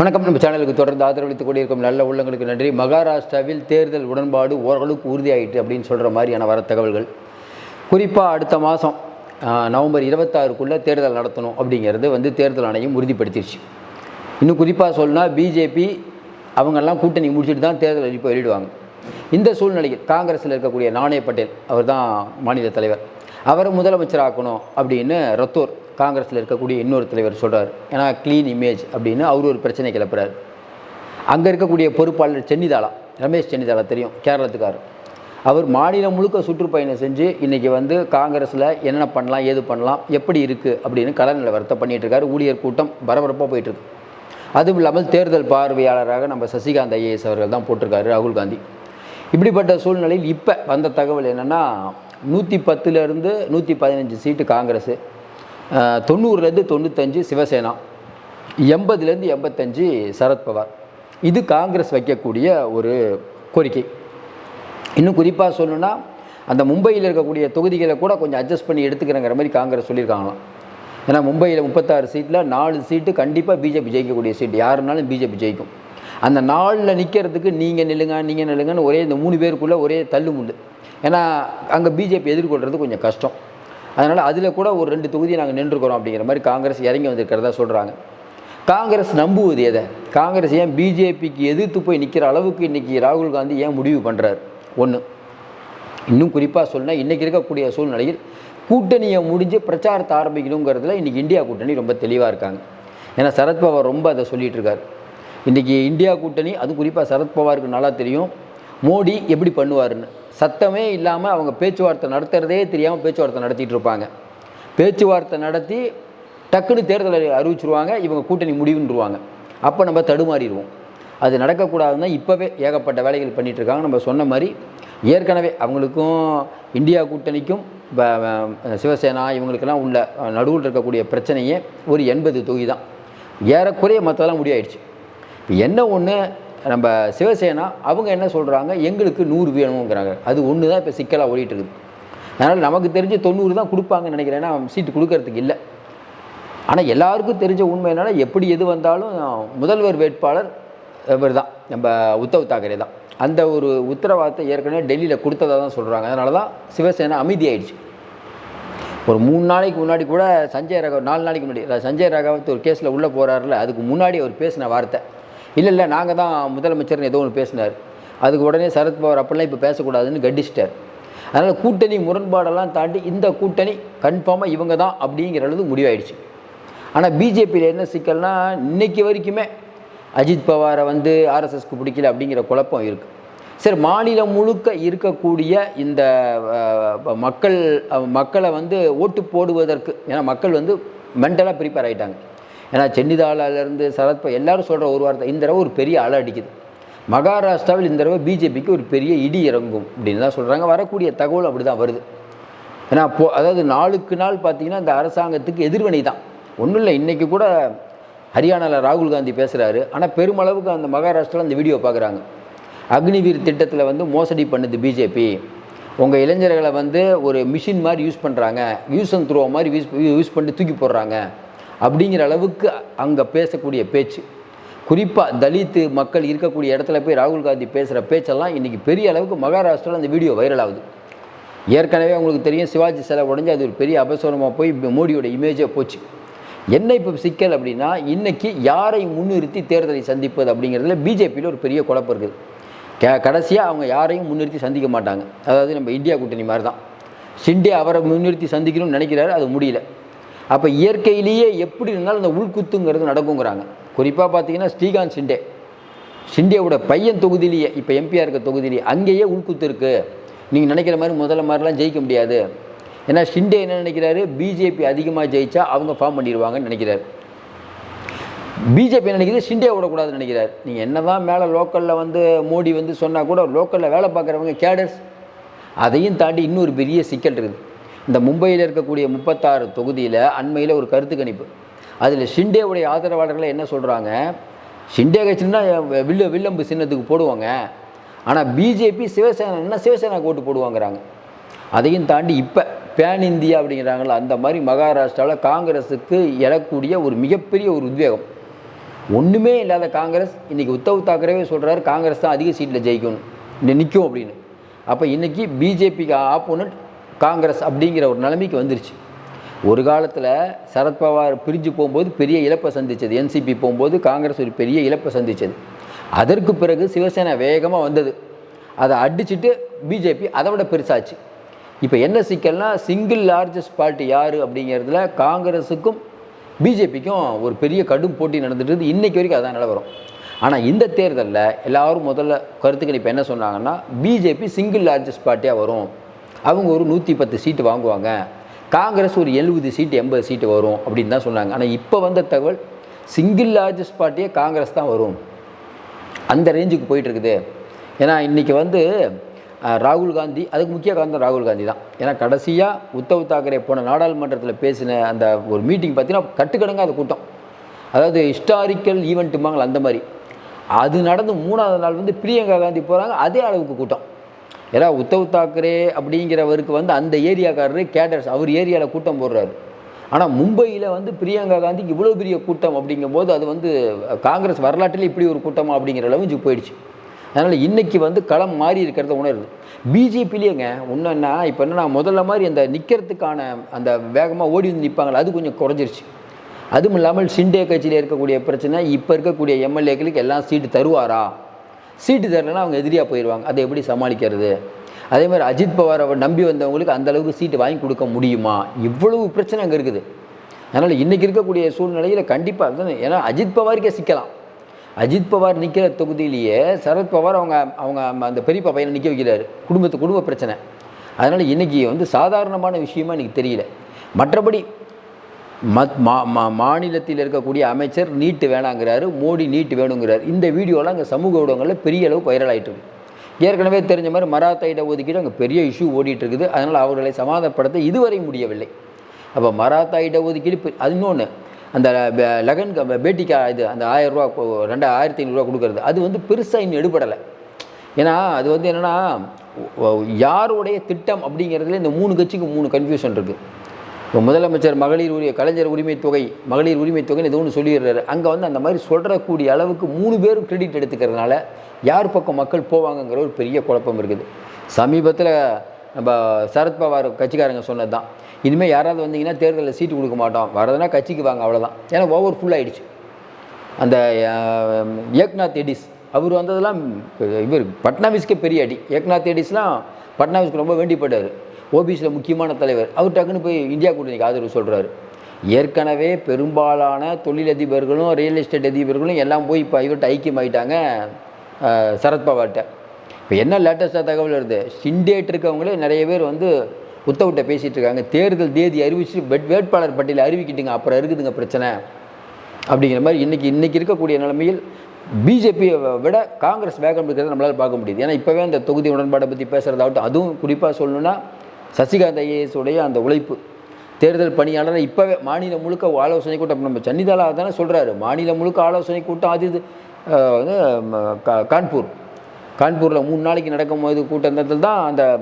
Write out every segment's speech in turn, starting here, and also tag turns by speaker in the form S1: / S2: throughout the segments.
S1: வணக்கம். நம்ம சேனலுக்கு தொடர்ந்து ஆதரவளித்துக் கொண்டிருக்கும் நல்ல உள்ளங்களுக்கு நன்றி. மகாராஷ்டிராவில் தேர்தல் உடன்பாடு ஓரளவுக்கு உறுதியாயிட்டு அப்படின்னு சொல்கிற மாதிரியான வர தகவல்கள் குறிப்பாக அடுத்த மாதம் நவம்பர் இருபத்தாறுக்குள்ளே தேர்தல் நடத்தணும் அப்படிங்கிறது வந்து தேர்தல் ஆணையம் உறுதிப்படுத்திடுச்சு இன்னும் குறிப்பாக சொல்லணும்னா பிஜேபி அவங்கெல்லாம் கூட்டணி முடிச்சுட்டு தான் தேர்தல் அறிவிப்பு வெளியிடுவாங்க. இந்த சூழ்நிலையில் காங்கிரஸில் இருக்கக்கூடிய நாணய பட்டேல் அவர் தான் மாநில தலைவர். அவரை முதலமைச்சர் ஆக்கணும் அப்படின்னு ரத்தோர் காங்கிரஸில் இருக்கக்கூடிய இன்னொரு தலைவர் சொல்கிறார் ஏன்னா க்ளீன் இமேஜ் அப்படின்னு அவர் ஒரு பிரச்சனை கிளப்புறாரு. அங்கே இருக்கக்கூடிய பொறுப்பாளர் சென்னிதாலா ரமேஷ் சென்னிதாலா தெரியும் கேரளத்துக்காரர். அவர் மாநிலம் முழுக்க சுற்றுப்பயணம் செஞ்சு இன்றைக்கி வந்து காங்கிரஸில் என்னென்ன பண்ணலாம் ஏது பண்ணலாம் எப்படி இருக்குது அப்படின்னு கள நிலவரத்தை பண்ணிகிட்டு இருக்காரு. ஊழியர் கூட்டம் பரபரப்பாக போயிட்டுருக்கு. அதுவும் இல்லாமல் தேர்தல் பார்வையாளராக நம்ம சசிகாந்த் ஐஏஎஸ் அவர்கள் தான் போட்டிருக்காரு ராகுல் காந்தி. இப்படிப்பட்ட சூழ்நிலையில் இப்போ வந்த தகவல் என்னென்னா நூற்றி பத்துலேருந்து நூற்றி பதினஞ்சு சீட்டு காங்கிரஸு. தொண்ணூறுலேருந்து தொண்ணூத்தஞ்சு சிவசேனா எண்பதுலேருந்து எண்பத்தஞ்சு சரத்பவார் இது காங்கிரஸ் வைக்கக்கூடிய ஒரு கோரிக்கை. இன்னும் குறிப்பாக சொல்லணுன்னா அந்த மும்பையில் இருக்கக்கூடிய தொகுதிகளை கூட கொஞ்சம் அட்ஜஸ்ட் பண்ணி எடுத்துக்கிறேங்கிற மாதிரி காங்கிரஸ் சொல்லியிருக்காங்களாம். ஏன்னா மும்பையில் முப்பத்தாறு சீட்டில் நாலு சீட்டு கண்டிப்பாக பிஜேபி ஜெயிக்கக்கூடிய சீட் யாருனாலும் பிஜேபி ஜெயிக்கும். அந்த நாளில் நிற்கிறதுக்கு நீங்கள் நில்லுங்க நீங்கள் நில்லுங்கன்னு ஒரே இந்த மூணு பேருக்குள்ளே ஒரே தள்ளு முள்ளு ஏன்னா அங்கே பிஜேபி எதிர்கொள்கிறது கொஞ்சம் கஷ்டம். அதனால் அதில் கூட ஒரு ரெண்டு தொகுதியை நாங்கள் நின்றுக்கிறோம் அப்படிங்கிற மாதிரி காங்கிரஸ் இறங்கி வந்திருக்கிறதா சொல்கிறாங்க காங்கிரஸ் நம்புவது எதை? காங்கிரஸ் ஏன் பிஜேபிக்கு எதிர்த்து போய் நிற்கிற அளவுக்கு இன்றைக்கி ராகுல் காந்தி ஏன் முடிவு பண்ணுறாரு ஒன்று இன்னும் குறிப்பாக சொன்னால் இன்றைக்கி இருக்கக்கூடிய சூழ்நிலையில் கூட்டணியை முடிஞ்சு பிரச்சாரத்தை ஆரம்பிக்கணுங்கிறதுல இன்றைக்கி இந்தியா கூட்டணி ரொம்ப தெளிவாக இருக்காங்க. ஏன்னா சரத்பவார் ரொம்ப அதை சொல்லிகிட்ருக்கார் இன்றைக்கி இந்தியா கூட்டணி அது குறிப்பாக சரத்பவாருக்கு நல்லா தெரியும். மோடி எப்படி பண்ணுவாருன்னு? சத்தமே இல்லாமல் அவங்க பேச்சுவார்த்தை நடத்துகிறதே தெரியாமல் பேச்சுவார்த்தை நடத்திட்டு இருப்பாங்க. பேச்சுவார்த்தை நடத்தி டக்குன்னு தேர்தலை அறிவிச்சிருவாங்க இவங்க கூட்டணி முடிவுன்றுவாங்க. அப்போ நம்ம தடுமாறிடுவோம். அது நடக்கக்கூடாதுன்னா இப்போவே ஏகப்பட்ட வேலைகள் பண்ணிட்டு இருக்காங்க நம்ம சொன்ன மாதிரி ஏற்கனவே அவங்களுக்கும் இந்தியா கூட்டணிக்கும் சிவசேனா இவங்களுக்கெல்லாம் உள்ள நடுவில் இருக்கக்கூடிய பிரச்சனையே ஒரு எண்பது தொகுதி தான். ஏறக்குறைய மற்றதெல்லாம் முடிவாயிடுச்சு இப்போ என்ன ஒன்று நம்ம சிவசேனா அவங்க என்ன சொல்கிறாங்க எங்களுக்கு நூறு வேணுங்கிறாங்க அது ஒன்று தான் இப்போ சிக்கலாக ஓடிட்டு இருக்குது. அதனால் நமக்கு தெரிஞ்ச தொண்ணூறு தான் கொடுப்பாங்கன்னு நினைக்கிறேன். ஏன்னா சீட்டு கொடுக்கறதுக்கு இல்லை. ஆனால் எல்லாருக்கும் தெரிஞ்ச உண்மை எப்படி எது வந்தாலும் முதல்வர் வேட்பாளர் இவர் தான் நம்ம உத்தவ் தாக்கரே தான். அந்த ஒரு உத்தரவாதத்தை ஏற்கனவே டெல்லியில் கொடுத்ததாக தான் சொல்கிறாங்க அதனால தான் சிவசேனா அமைதியாயிடுச்சு. ஒரு மூணு நாளைக்கு முன்னாடி கூட சஞ்சய் ராகவ் நாலு நாளைக்கு முன்னாடி சஞ்சய் ராகவத் ஒரு கேஸில் உள்ளே போகிறாருல அதுக்கு முன்னாடி அவர் பேசின வார்த்தை. இல்லை இல்லை நாங்கள் தான் முதலமைச்சர்னு ஏதோ ஒன்று பேசினார். அதுக்கு உடனே சரத்பவார் அப்படிலாம் இப்போ பேசக்கூடாதுன்னு கண்டிச்சிட்டார். அதனால் கூட்டணி முரண்பாடெல்லாம் தாண்டி இந்த கூட்டணி கன்ஃபார்மாக இவங்க தான் அப்படிங்கிற அளவு முடிவாயிடுச்சு. ஆனால் பிஜேபியில் என்ன சிக்கல்னா இன்னைக்கு வரைக்குமே அஜித் பவாரை வந்து ஆர்எஸ்எஸ்க்கு பிடிக்கல அப்படிங்கிற குழப்பம் இருக்குது சரி மாநிலம் முழுக்க இருக்கக்கூடிய இந்த மக்கள் மக்களை வந்து ஓட்டு போடுவதற்கு ஏன்னா மக்கள் வந்து மென்டலாக ப்ரிப்பேர் ஆகிட்டாங்க ஏன்னா சென்னிதாலாலேருந்து சரத்பா எல்லாரும் சொல்கிற ஒரு வார்த்தை இந்த தடவை ஒரு பெரிய அலை அடிக்குது. மகாராஷ்டிராவில் இந்த தடவை பிஜேபிக்கு ஒரு பெரிய இடி இறங்கும் அப்படின்னு தான் சொல்கிறாங்க வரக்கூடிய தகவல் அப்படி தான் வருது. ஏன்னா போ அதாவது நாளுக்கு நாள் பார்த்தீங்கன்னா இந்த அரசாங்கத்துக்கு எதிர்வினை தான். ஒன்றும் இல்லை இன்றைக்கி கூட ஹரியானாவில் ராகுல் காந்தி பேசுகிறாரு ஆனால் பெருமளவுக்கு அந்த மகாராஷ்டிராவில் அந்த வீடியோ பார்க்குறாங்க அக்னிவீர் திட்டத்தில் வந்து மோசடி பண்ணுது பிஜேபி. உங்கள் இளைஞர்களை வந்து ஒரு மிஷின் மாதிரி யூஸ் பண்ணுறாங்க யூஸ் அண்ட் த்ரோ மாதிரி யூஸ் யூஸ் பண்ணி தூக்கி போடுறாங்க. அப்படிங்கிற அளவுக்கு அங்கே பேசக்கூடிய பேச்சு. குறிப்பாக தலித்து மக்கள் இருக்கக்கூடிய இடத்துல போய் ராகுல் காந்தி பேசுகிற பேச்செல்லாம் இன்றைக்கி பெரிய அளவுக்கு மகாராஷ்டிராவில் அந்த வீடியோ வைரல் ஆகுது. ஏற்கனவே உங்களுக்கு தெரியும் சிவாஜி சிலை உடஞ்சி அது ஒரு பெரிய அபசரமாக போய் மோடியோட இமேஜே போச்சு. என்ன இப்போ சிக்கல் அப்படின்னா இன்றைக்கி யாரை முன்னிறுத்தி தேர்தலை சந்திப்பது அப்படிங்கிறதுல பிஜேபியில் ஒரு பெரிய குழப்பம் இருக்குது. கே கடைசியாக அவங்க யாரையும் முன்னிறுத்தி சந்திக்க மாட்டாங்க. அதாவது நம்ம இந்தியா கூட்டணி மாதிரி தான் ஷிண்டே அவரை முன்னிறுத்தி சந்திக்கணும்னு நினைக்கிறாரு அது முடியல. அப்போ இயற்கையிலேயே எப்படி இருந்தாலும் அந்த உள்குத்துங்கிறது நடக்குங்கிறாங்க. குறிப்பாக பார்த்தீங்கன்னா ஸ்ரீகாந்த் ஷிண்டே. சிண்டேவோட பையன் தொகுதியிலேயே இப்போ எம்பியாக இருக்க தொகுதியிலேயே அங்கேயே உள்குத்து இருக்குது நீங்கள் நினைக்கிற மாதிரி முதல்ல மாதிரிலாம் ஜெயிக்க முடியாது. ஏன்னா ஷிண்டே என்ன நினைக்கிறாரு? பிஜேபி அதிகமாக ஜெயிச்சா அவங்க ஃபார்ம் பண்ணிடுவாங்கன்னு நினைக்கிறாரு. பிஜேபி நினைக்கிறது ஷிண்டே விடக்கூடாதுன்னு நினைக்கிறார். நீங்கள் என்ன தான் மேலே லோக்கலில் வந்து மோடி வந்து சொன்னால் கூட லோக்கலில் வேலை பார்க்குறவங்க கேடர்ஸ். அதையும் தாண்டி இன்னொரு பெரிய சிக்கல் இருக்குது. இந்த மும்பையில் இருக்கக்கூடிய முப்பத்தாறு தொகுதியில் அண்மையில் ஒரு கருத்து கணிப்பு. அதில் ஷிண்டேவுடைய ஆதரவாளர்களை என்ன சொல்கிறாங்க ஷிண்டே கட்சின்னா வில்லு வில்லம்பு சின்னத்துக்கு போடுவாங்க. ஆனால் பிஜேபி சிவசேனா என்ன சிவசேனாக்கு ஓட்டு போடுவாங்கிறாங்க. அதையும் தாண்டி இப்போ பேன் இந்தியா அப்படிங்கிறாங்களா அந்த மாதிரி மகாராஷ்டிராவில் காங்கிரஸுக்கு எழக்கூடிய ஒரு மிகப்பெரிய ஒரு உத்வேகம். ஒன்றுமே இல்லாத காங்கிரஸ் இன்றைக்கி உத்தவ் தாக்கரேவே சொல்கிறாரு காங்கிரஸ் தான் அதிக சீட்டில் ஜெயிக்கணும் இன்னும் நிற்கும் அப்படின்னு. அப்போ இன்றைக்கி பிஜேபிக்கு ஆப்போனண்ட் காங்கிரஸ் அப்படிங்கிற ஒரு நிலைமைக்கு வந்துருச்சு. ஒரு காலத்தில் சரத்பவார் பிரிஞ்சு போகும்போது பெரிய இழப்பை சந்தித்தது என்சிபி போகும்போது காங்கிரஸ் ஒரு பெரிய இழப்பை சந்தித்தது அதற்கு பிறகு சிவசேனா வேகமாக வந்தது. அதை அடிச்சுட்டு பிஜேபி அதை விட பெருசாச்சு. இப்போ என்ன சிக்கல்னா சிங்கிள் லார்ஜஸ்ட் பார்ட்டி யார் அப்படிங்கிறதுல காங்கிரஸுக்கும் பிஜேபிக்கும் ஒரு பெரிய கடும் போட்டி நடந்துட்டு இருந்து இன்னைக்கு வரைக்கும் அதான் நிலவரம். ஆனால் இந்த தேர்தலில் எல்லாரும் முதல்ல கருத்துக்கள் இப்போ என்ன சொன்னாங்கன்னா பிஜேபி சிங்கிள் லார்ஜஸ்ட் பார்ட்டியாக வரும். அவங்க ஒரு நூற்றி பத்து சீட்டு வாங்குவாங்க. காங்கிரஸ் ஒரு எழுபது சீட்டு எண்பது சீட்டு வரும் அப்படின்னு தான் சொன்னாங்க. ஆனால் இப்போ வந்த தகவல் சிங்கிள் லார்ஜஸ்ட் பார்ட்டியே காங்கிரஸ் தான் வரும். அந்த ரேஞ்சுக்கு போயிட்டுருக்குது ஏன்னா இன்றைக்கி வந்து ராகுல் காந்தி அதுக்கு முக்கிய காரணம் ராகுல் காந்தி தான். ஏன்னா கடைசியாக உத்தவ் தாக்கரே போன நாடாளுமன்றத்தில் பேசின அந்த ஒரு மீட்டிங் பார்த்தீங்கன்னா கட்டுக்கடங்காத கூட்டம். அதாவது ஹிஸ்டாரிக்கல் ஈவெண்ட்டுமாங்கள அந்த மாதிரி. அது நடந்து மூணாவது நாள் வந்து பிரியங்கா காந்தி போகிறாங்க அதே அளவுக்கு கூட்டம். ஏன்னா உத்தவ் தாக்கரே அப்படிங்கிறவருக்கு வந்து அந்த ஏரியாக்காரரு கேடர்ஸ் அவர் ஏரியாவில் கூட்டம் போடுறாரு. ஆனால் மும்பையில் வந்து பிரியங்கா காந்திக்கு இவ்வளோ பெரிய கூட்டம் அப்படிங்கும்போது அது வந்து காங்கிரஸ் வரலாற்றில் இப்படி ஒரு கூட்டமாக அப்படிங்கிற அளவு போயிடுச்சு. அதனால் இன்றைக்கி வந்து களம் மாறி இருக்கிறத உணருது. பிஜேபிலேயேங்க ஒன்றுன்னா இப்போ என்னன்னா முதல்ல மாதிரி அந்த நிற்கிறதுக்கான அந்த வேகமாக ஓடி வந்து நிற்பாங்களே அது கொஞ்சம் குறைஞ்சிருச்சு. அதுவும் இல்லாமல் சிண்டே கட்சியில் இருக்கக்கூடிய பிரச்சனை இப்போ இருக்கக்கூடிய எம்எல்ஏக்களுக்கு எல்லாம் சீட்டு தருவாரா? சீட்டு தரலைன்னா அவங்க எதிரியாக போயிடுவாங்க அதை எப்படி சமாளிக்கிறது? அதே மாதிரி அஜித் பவார் அவர் நம்பி வந்தவங்களுக்கு அந்த அளவுக்கு சீட்டு வாங்கி கொடுக்க முடியுமா? இவ்வளவு பிரச்சனை அங்கே இருக்குது. அதனால் இன்றைக்கி இருக்கக்கூடிய சூழ்நிலையில் கண்டிப்பாக ஏன்னா அஜித் பவாருக்கே சிக்கலாம். அஜித் பவார் நிற்கிற தொகுதியிலேயே சரத் பவார் அவங்க அவங்க அந்த பெரியப்பா பையனை நிற்க வைக்கிறாரு. குடும்பத்து குடும்ப பிரச்சனை. அதனால் இன்றைக்கி வந்து சாதாரணமான விஷயமா எனக்கு தெரியல. மற்றபடி மத் மா மா மாநிலத்தில் இருக்கக்கூடிய அமைச்சர் நீட்டு வேணாங்கிறாரு மோடி நீட்டு வேணுங்கிறார். இந்த வீடியோலாம் அங்கே சமூக ஊடகங்களில் பெரிய அளவு வைரல் ஆயிட்டு இருக்கு. ஏற்கனவே தெரிஞ்ச மாதிரி மராத்தா இட ஒதுக்கீடு அங்கே பெரிய இஷ்யூ ஓடிட்டு இருக்குது. அதனால் அவர்களை சமாதானப்படுத்த இதுவரை முடியவில்லை. அப்போ மராத்தா இட ஒதுக்கீடு அது இன்னொன்று அந்த லகன் க- பேட்டிக்கா இது அந்த ஆயிரம் ரூபா ரெண்டு ஆயிரத்தி ஐநூறுரூவா கொடுக்குறது. அது வந்து பெருசாக இன்னும் எடுபடலை. ஏன்னா அது வந்து என்னென்னா யாருடைய திட்டம் அப்படிங்கிறதுல இந்த மூணு கட்சிக்கு மூணு கன்ஃபியூஷன் இருக்குது இப்போ முதலமைச்சர் மகளிர் உரிய கலைஞர் உரிமை தொகை மகளிர் உரிமை தொகைன்னு ஏதோ ஒன்று சொல்லிடுறாரு. அங்கே வந்து அந்த மாதிரி சொல்கிறக்கூடிய அளவுக்கு மூணு பேரும் கிரெடிட் எடுத்துக்கிறதுனால யார் பக்கம் மக்கள் போவாங்கங்கிற ஒரு பெரிய குழப்பம் இருக்குது. சமீபத்தில் நம்ம சரத்பவார் கட்சிக்காரங்க சொன்னது தான் இனிமேல் யாராவது வந்தீங்கன்னா தேர்தலில் சீட்டு கொடுக்க மாட்டோம். வரதுனா கட்சிக்கு வாங்க அவ்வளோதான் ஏன்னா ஓவர் ஃபுல் அந்த ஏக்நாத் எடிஸ் அவர் வந்ததெல்லாம் இவர் பட்னாவிஸ்க்கே பெரிய அடி. ஏக்நாத் எடிஸ்லாம் பட்னாவிஸ்க்கு ரொம்ப வேண்டிப்பட்டார். ஓபிசியில் முக்கியமான தலைவர். அவர் டக்குன்னு போய் இந்தியா கூட்டணிக்கு ஆதரவு சொல்கிறாரு ஏற்கனவே பெரும்பாலான தொழிலதிபர்களும் ரியல் எஸ்டேட் அதிபர்களும் எல்லாம் போய் இப்போ இவர்கிட்ட ஐக்கியமாயிட்டாங்க அஹ், சரத்பவார்கிட்ட இப்போ என்ன லேட்டஸ்ட்டாக தகவல் வருது? சிண்டேட் இருக்கவங்களே நிறைய பேர் வந்து உத்தவிட்ட பேசிகிட்டு இருக்காங்க. தேர்தல் தேதி அறிவிச்சு வெட் வேட்பாளர் பட்டியலில் அறிவிக்கிட்டுங்க அப்புறம் இருக்குதுங்க பிரச்சனை. அப்படிங்கிற மாதிரி இன்றைக்கி இன்றைக்கி இருக்கக்கூடிய நிலைமையில் பிஜேபியை விட காங்கிரஸ் வேகம் இருக்கிறத நம்மளால் பார்க்க முடியுது. ஏன்னா இப்போவே அந்த தொகுதி உடன்பாடை பற்றி பேசுகிறதாகட்டும் அதுவும் குறிப்பாக சொல்லணுன்னா சசிகாந்த் ஐஏஎஸுடைய உடைய அந்த உழைப்பு. தேர்தல் பணியாளரை இப்போவே மாநிலம் முழுக்க ஆலோசனை கூட்டம். நம்ம சன்னிதாலா தானே சொல்கிறாரு மாநிலம் முழுக்க ஆலோசனை கூட்டம் அது இது. வந்து கா- கான்பூர். கான்பூரில் மூணு நாளைக்கு நடக்கும் போது கூட்டத்தில் தான் அந்த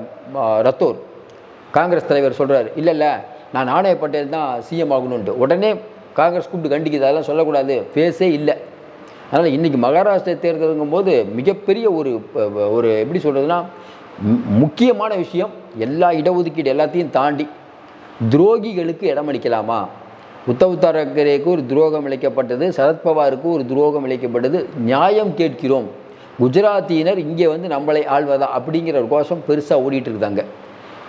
S1: ரத்தோர் காங்கிரஸ் தலைவர் சொல்கிறார் இல்லை இல்லை நான் நாணய பட்டேல் தான் சிஎம் ஆகணுன்ட்டு உடனே காங்கிரஸ் கூப்பிட்டு கண்டிக்குது. அதெல்லாம் சொல்லக்கூடாது. ஃபேஸே இல்லை. அதனால் இன்றைக்கி மகாராஷ்டிரா தேர்தலுங்கும் போது மிகப்பெரிய ஒரு ஒரு எப்படி சொல்கிறதுனா முக்கியமான விஷயம் எல்லா இடஒதுக்கீடு எல்லாத்தையும் தாண்டி துரோகிகளுக்கு இடம் அளிக்கலாமா உத்தவ் தாக்கரேக்கு ஒரு துரோகம் இழைக்கப்பட்டது சரத்பவாருக்கு ஒரு துரோகம் இழைக்கப்பட்டது நியாயம் கேட்கிறோம். குஜராத்தியினர் இங்கே வந்து நம்மளை ஆள்வதா அப்படிங்கிற ஒரு கோஷம் பெருசாக ஓடிட்டு இருக்காங்க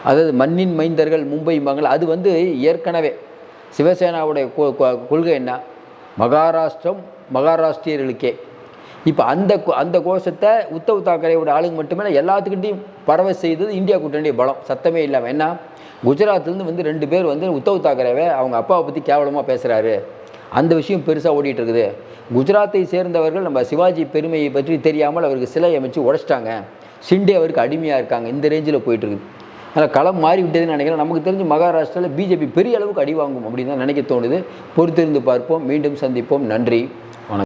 S1: அதாவது மண்ணின் மைந்தர்கள் மும்பை மங்கள் அது வந்து ஏற்கனவே சிவசேனாவுடைய கொ- கொ- கொள்கை என்ன? மகாராஷ்டிரம் மகாராஷ்டிரியர்களுக்கே. இப்போ அந்த கோ- அந்த கோஷத்தை உத்தவ் தாக்கரேவோட ஆளுங்க மட்டுமே இல்லை எல்லாத்துக்கிட்டையும் பரவ செய்தது இந்தியா கூட்டணியுடைய பலம். சத்தமே இல்லாமல் என்ன குஜராத்லேருந்து வந்து ரெண்டு பேர் வந்து உத்தவ் தாக்கரேவை அவங்க அப்பாவை பற்றி கேவலமாக பேசுகிறாரு அந்த விஷயம் பெருசாக ஓடிட்டு இருக்குது குஜராத்தை சேர்ந்தவர்கள் நம்ம சிவாஜி பெருமையை பற்றி தெரியாமல் அவருக்கு சிலை அமைச்சு உடைச்சிட்டாங்க. சிண்டே அவருக்கு அடிமையாக இருக்காங்க. இந்த ரேஞ்சில் போயிட்டுருக்குது. ஆனால் அதனால் களம் மாறி விட்டதுன்னு நினைக்கிறேன். நமக்கு தெரிஞ்சு மகாராஷ்டிராவில் பிஜேபி பெரிய அளவுக்கு அடி வாங்கும் அப்படின்னு தான் நினைக்க தோணுது. பொறுத்திருந்து பார்ப்போம். மீண்டும் சந்திப்போம். நன்றி.